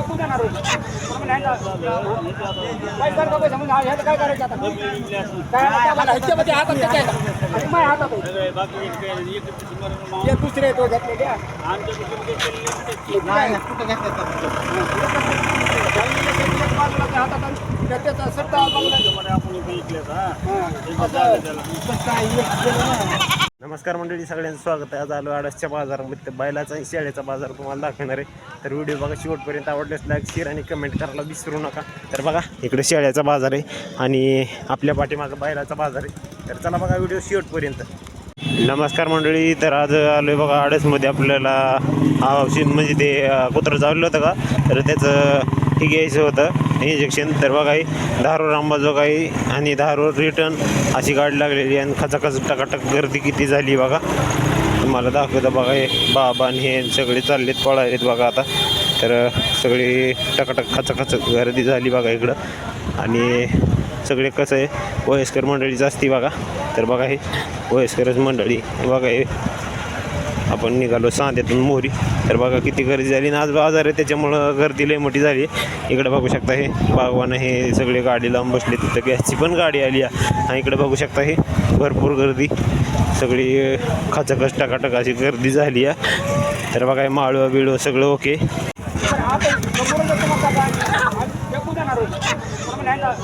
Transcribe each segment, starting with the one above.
दिवसाची भरा हाय पहिलं आहे दुसरे तो घेतले नमस्कार मंडळी सगळ्यांचं स्वागत आहे. आज आलो आडसच्या बाजारामध्ये. बैलाचा शेळ्याचा बाजार तुम्हाला दाखवणार आहे. तर व्हिडिओ बघा शेवटपर्यंत आवडल्यास लाईक शेअर आणि कमेंट करायला विसरू नका. तर बघा इकडे शेळ्याचा बाजार आहे आणि आपल्या पाठीमागं बैलाचा बाजार आहे. तर चला बघा व्हिडिओ शेवटपर्यंत. नमस्कार मंडळी तर आज आलो आहे बघा आडसमध्ये आपल्याला औषध म्हणजे ते कुत्रं चाललं होतं का? तर त्याचं हे घ्यायचं होतं इंजेक्शन तर बघा हे धारूर अंबाजोगाई आणि धारूर रिटर्न अशी गाडी लागलेली आहे आणि खचाखच टकाटक गर्दी किती झाली बघा. तुम्हाला दाखवतं बघा हे बाबा आणि हे सगळे चाललेत पळालेत बघा आता. तर सगळी टकाटक खचाखच गर्दी झाली बघा इकडं. आणि सगळे कसं आहे वयस्कर मंडळीच असते बघा. तर बघा हे वयस्करच मंडळी बघा हे. आपण निघालो सांध्यातून मोरी तर बघा किती गर्दी झाली. ना आज बाजार आहे त्याच्यामुळं गर्दी लय मोठी झाली. इकडे बघू शकता हे बागवान हे सगळे गाडी लावून बसले तिथं. गॅसची पण गाडी आली आहे आणि इकडे बघू शकता हे भरपूर गर्दी. सगळी खचाखच टाकाटक अशी गर्दी झाली आहे तर बघा हे माळवं बिळवं सगळं ओके.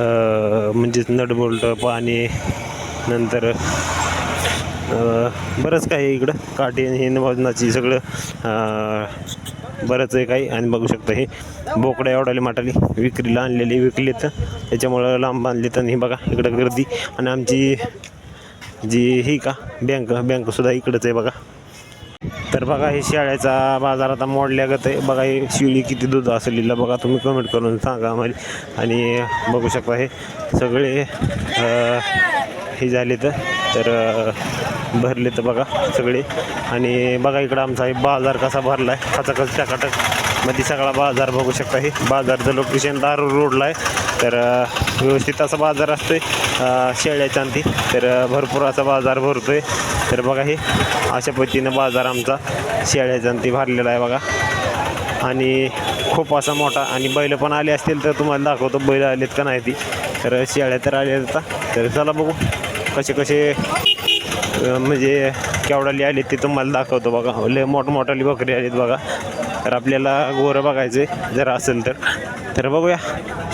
म्हणजेच नटबोल्ट पाणी नंतर बरंच काही आहे इकडं. काठी आणि वजनाची सगळं बरंच आहे काही. आणि बघू शकता हे बोकड्या एवढाली माटाली विक्रीला आणलेली विकलीत. त्याच्यामुळं लांब बांधलीत आणि हे बघा इकडं गर्दी. आणि आमची जी ही का बँक बँकसुद्धा इकडंच आहे बघा. तर बघा हे शेळ्याचा बाजार आता मोडल्यागत आहे. बघा हे शिळी किती दूध असेल बघा तुम्ही कमेंट करून सांगा आम्हाला. आणि बघू शकता हे सगळे हे झाले तर भरले तर बघा सगळे. आणि बघा इकडं आमचा हे बाजार कसा भरला आहे खचाखच टाकाटक. मध्ये सगळा बाजार बघू शकता हे. बाजारचं लोकेशन दारू रोडला आहे. तर व्यवस्थित असा बाजार असतो आहे शेळ्याच्या अंती तर भरपूर असा बाजार भरतो आहे तर बघा हे अशा पद्धतीनं बाजार आमचा शेळ्याच्या अंती भरलेला आहे बघा. आणि खूप असा मोठा आणि बैल पण आले असतील तर तुम्हाला दाखवतो बैल आलेत का नाही ती. तर शेळ्या तर आल्या आता. तर चला बघू कसे कसे म्हणजे केवढाली आली ते तुम्हाला दाखवतो बघा. लय मोठमोठाली बकरी आलीत बघा. तर आपल्याला गोरं बघायचं आहे जर असेल तर. तर बघूया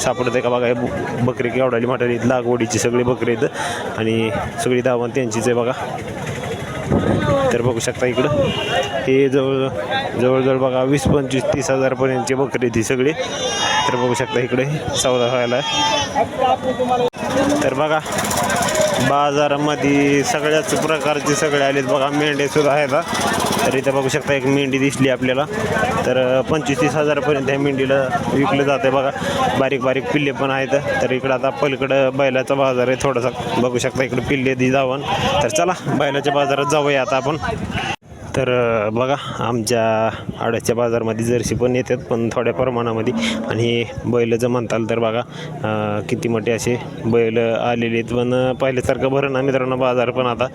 सापडतं का बघा ब- बकरी केवढाली मोठाली लागवडीची सगळी बकरी आहेत. आणि सगळी दावण त्यांचीच आहे बघा. तर बघू शकता इकडं. हे जवळ जवळजवळ बघा वीस पंचवीस तीस हजारपर्यंतची बकरी ती सगळी. तर बघू शकता इकडे सौदा व्हायला. तर बघा बाजारामध्ये सगळ्याच प्रकारचे सगळे आलेत बघा मेंढे सुद्धा आहेत तर इथं बघू शकता एक मेंढी दिसली आपल्याला. तर पंचवीस तीस हजारापर्यंत ह्या मेंढीला विकलं जातं बघा. बारीक बारीक पिल्ले पण आहेत. तर इकडं आता पलीकडं बैलाचा बाजार आहे थोडासा. बघू शकता इकडं पिल्ले दी जावं तर चला बैलाच्या बाजारात जाऊया आता आपण. तर बघा आमच्या आड्याच्या बाजारमध्ये जर्सी पण येतात पण थोड्या प्रमाणामध्ये. आणि बैल जर म्हणताल तर बघा किती मोठे असे बैल आलेले आहेत. पण पहिल्यासारखं भरण ना मित्रांनो बाजार पण आता.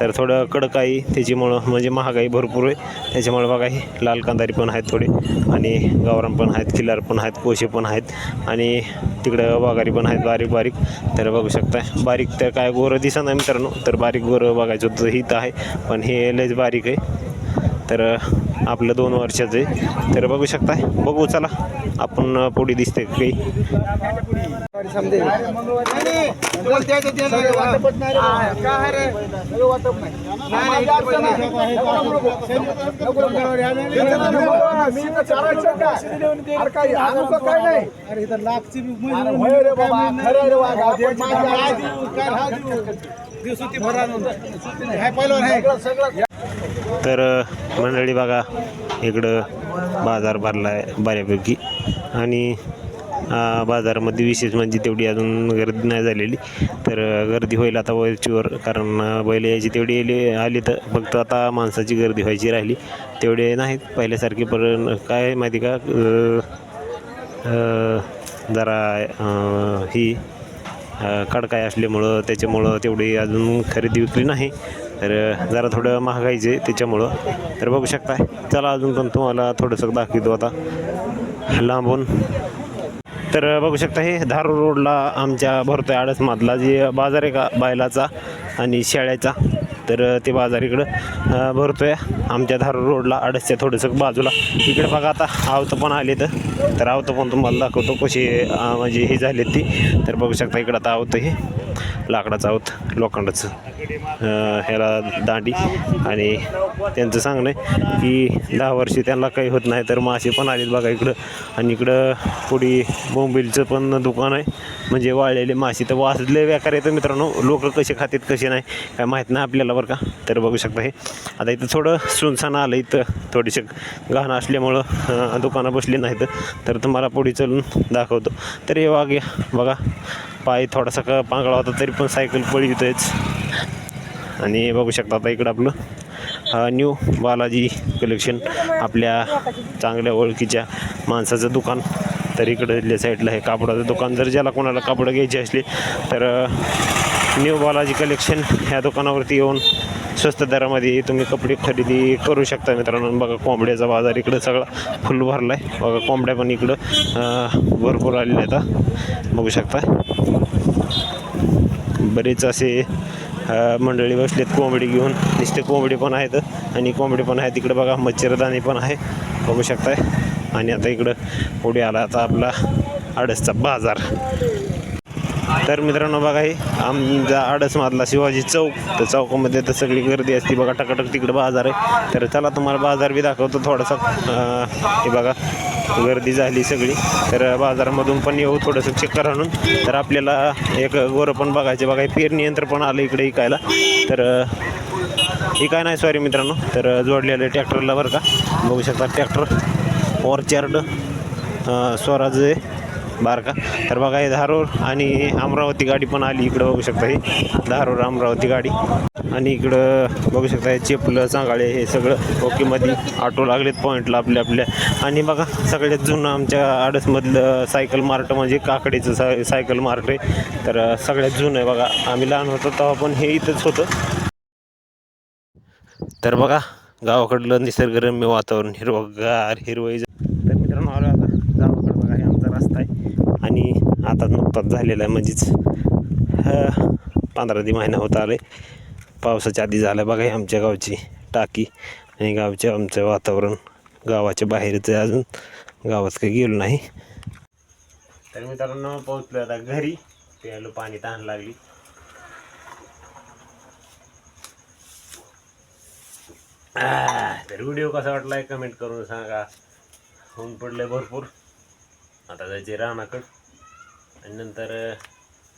तर थोडं कडक आहे त्याच्यामुळं म्हणजे महागाई भरपूर आहे. त्याच्यामुळे बघा हे लाल कांदारी पण आहेत थोडे. आणि गावरान पण आहेत खिलार पण आहेत कोशे पण आहेत. आणि तिकडं वाघारी पण आहेत बारीक बारीक. तर बघू शकता बारीक तर काय गोरं दिसत नाही मित्रांनो. तर बारीक गोरं बघायचं होतं हित आहे. पण हे लयच बारीक आहे. तर आपलं दोन वर्षाचं आहे. तर बघू शकताय. बघू चला. आपण पुढे दिसते काही? दिवस इथं भरा हाय पहिलवान तर मंडळी बघा इकडं बाजार भरला आहे बऱ्यापैकी. आणि बाजारामध्ये विशेष म्हणजे तेवढी अजून गर्दी नाही झालेली. तर गर्दी होईल आता वरचीवर कारण बैल यायची तेवढी आली आली तर फक्त आता माणसाची गर्दी व्हायची राहिली. तेवढे नाहीत पहिल्यासारखे पण काय माहिती का जरा ही कडकाय असल्यामुळं त्याच्यामुळं तेवढी अजून खरेदी विक्री नाही. तर जरा थोडं महागायचे आहे त्याच्यामुळं. तर बघू शकताय चला अजून पण तुम्हाला थोडंसं दाखवतो आता. लांबून. तर बघू शकता हे धारूर रोडला आमच्या भरतो आहे आडसमधला जे बाजार आहे का बायलाचा आणि शेळ्याचा. तर ते बाजार इकडं भरतो आहे आमच्या धारूर रोडला आडसच्या थोडंसं बाजूला. इकडे बघा आता आवतं पण आले तर तर आवतं पण तुम्हाला दाखवतो कशी म्हणजे हे झाले ती. तर बघू शकता इकडं आता आवतं हे. लाकडाचं आहोत लोखंडाचं. ह्याला दांडी. आणि त्यांचं सांगणं आहे की दहा वर्षी त्यांना काही होत नाही तर मासे पण आलेत बघा इकडं. आणि इकडं पुढे बोंबिलचं पण दुकान आहे. म्हणजे वाळलेले मासे तर वाचले व्याकार येतं मित्रांनो लोक कसे खातात कसे नाही काय माहीत नाही आपल्याला बरं का. तर बघू शकता हे. आता इथं थोडं सुनसान आलं इथं थोडीशी घाण असल्यामुळं दुकानं बसली नाहीत. तर तुम्हाला पुढे चलून दाखवतो. तर हे वाघ बघा. पाय थोडासा क पांगळा होता तरी पण सायकल पळतोयच आणि बघू शकता आता इकडं आपलं न्यू बालाजी कलेक्शन आपल्या चांगल्या ओळखीच्या माणसाचं दुकान. तर इकडल्या साईडला हे कापडाचं दुकान जर ज्याला कोणाला कापडं घ्यायची असली तर न्यू बालाजी कलेक्शन ह्या दुकानावरती येऊन स्वस्त दरामध्ये तुम्ही कपडे खरेदी करू शकता मित्रांनो. बघा कोंबड्याचा बाजार इकडं सगळा फुल भरला आहे बघा कोंबड्या पण इकडं भरपूर आलेल्या आहेत बघू शकता. बरेच असे मंडळी बसलेत कोंबडी घेऊन. नुसते कोंबडी पण आहेत आणि कोंबडी पण आहेत. तिकडे बघा मच्छरदाणी पण आहे. बघू शकताय. आणि आता इकडं पुढे आला आता आपला आडसचा बाजार. तर मित्रांनो बघा हे आमचा आडसमधला शिवाजी चौक. तर चौकामध्ये तर सगळी गर्दी असते बघा टकाटक तिकडे बाजार आहे. तर चला तुम्हाला बाजार बी दाखवतो थोडासा. हे बघा गर्दी झाली सगळी. तर बाजारामधून पण येऊ थोडंसं चक्कर आणून. तर आपल्याला एक गोरं पण बघायचे बघा हे पेरणी यंत्र पण आलं इकडे इकायला तर हे काय नाही सॉरी मित्रांनो. तर जोडलेलं ट्रॅक्टरला बरं का. बघू शकता ट्रॅक्टर. ऑर्चर्ड स्वराज आहे बारका तर बघा हे धारूर आणि अमरावती गाडी पण आली. इकडं बघू शकता हे धारूर अमरावती गाडी. आणि इकडं बघू शकता हे चेपलं सांगाळे हे सगळं ओकेमध्ये ऑटो लागलेत पॉईंटला आपल्या आपल्या. आणि बघा सगळ्यात जुनं आमच्या आडसमधलं सायकल मार्ट म्हणजे काकडीचं साय सायकल मार्ट आहे. तर सगळ्यात जुनं आहे बघा. आम्ही लहान होतो तेव्हा पण हे इथंच होतं. तर बघा गावाकडलं निसर्गरम्य वातावरण हिरवगार हिरवळी तर मित्रांनो आलो आता गावाकडं बघा हे आमचा रस्ता आहे आणि आता नुकताच झालेला आहे म्हणजेच पंधरा दि महिना होत आले. पावसाच्या आधी झालं बघा आमच्या गावची टाकी आणि गावचे आमचं वातावरण. गावाच्या बाहेरच आहे अजून. गावात काही गेलो नाही. तर मित्रांनो पोहोचलो आता घरी. प्यायला पाणी तहान लागली. तर व्हिडिओ कसा वाटला कमेंट करून सांगा. ऊन पडले भरपूर. आता जायचे रानाकड. आणि नंतर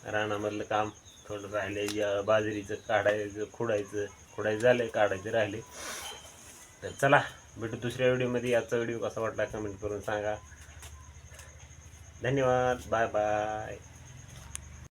रानामधलं काम थोडं राहिले. या बाजरीचं काढायचं खुडायचं खुडायचं झालं काढायचं राहिले. तर चला भेटू दुसऱ्या व्हिडिओमध्ये. याचा व्हिडिओ कसा वाटला कमेंट करून सांगा. धन्यवाद. Bye bye.